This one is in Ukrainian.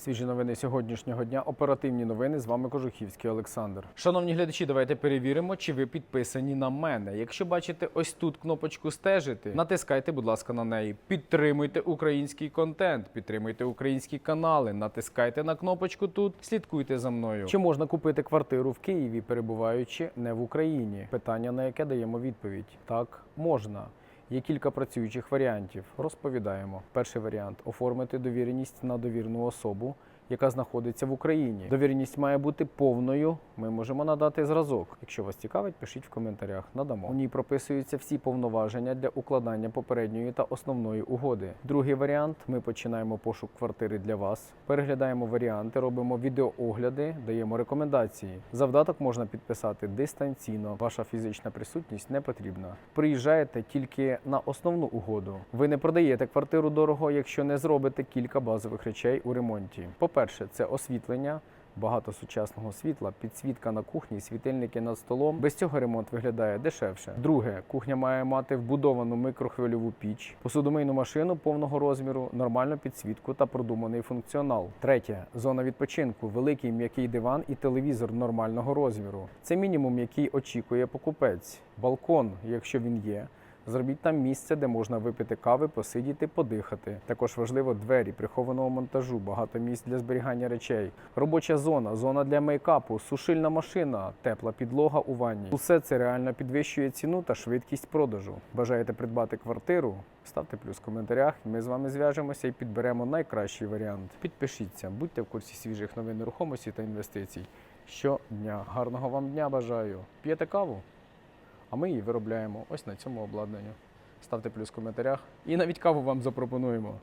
Свіжі новини сьогоднішнього дня. Оперативні новини. З вами Кожухівський Олександр. Шановні глядачі, давайте перевіримо, чи ви підписані на мене. Якщо бачите ось тут кнопочку стежити, натискайте, будь ласка, на неї. Підтримуйте український контент, підтримуйте українські канали, натискайте на кнопочку тут, слідкуйте за мною. Чи можна купити квартиру в Києві, перебуваючи не в Україні? Питання, на яке даємо відповідь: так, можна. Є кілька працюючих варіантів. Розповідаємо. Перший варіант оформити довіреність на довірну особу, яка знаходиться в Україні. Довіреність має бути повною. Ми можемо надати зразок. Якщо вас цікавить, пишіть в коментарях. Надамо. У ній прописуються всі повноваження для укладання попередньої та основної угоди. Другий варіант: ми починаємо пошук квартири для вас. Переглядаємо варіанти, робимо відеоогляди, даємо рекомендації. Завдаток можна підписати дистанційно. Ваша фізична присутність не потрібна. Приїжджаєте тільки на основну угоду. Ви не продаєте квартиру дорого, якщо не зробите кілька базових речей у ремонті. По-перше, це освітлення. Багато сучасного світла, підсвітка на кухні, світильники над столом. Без цього ремонт виглядає дешевше. Друге, кухня має мати вбудовану микрохвильову піч, посудомийну машину повного розміру, нормальну підсвітку та продуманий функціонал. Третє зона відпочинку, великий м'який диван і телевізор нормального розміру. Це мінімум, який очікує покупець. Балкон, якщо він є. Зробіть там місце, де можна випити кави, посидіти, подихати. Також важливо двері прихованого монтажу, багато місць для зберігання речей, робоча зона, зона для мейкапу, сушильна машина, тепла підлога у ванні. Усе це реально підвищує ціну та швидкість продажу. Бажаєте придбати квартиру? Ставте плюс в коментарях. Ми з вами зв'яжемося і підберемо найкращий варіант. Підпишіться, будьте в курсі свіжих новин нерухомості та інвестицій. Щодня гарного вам дня бажаю. П'єте каву? А ми її виробляємо ось на цьому обладнанні. Ставте плюс в коментарях і навіть каву вам запропонуємо.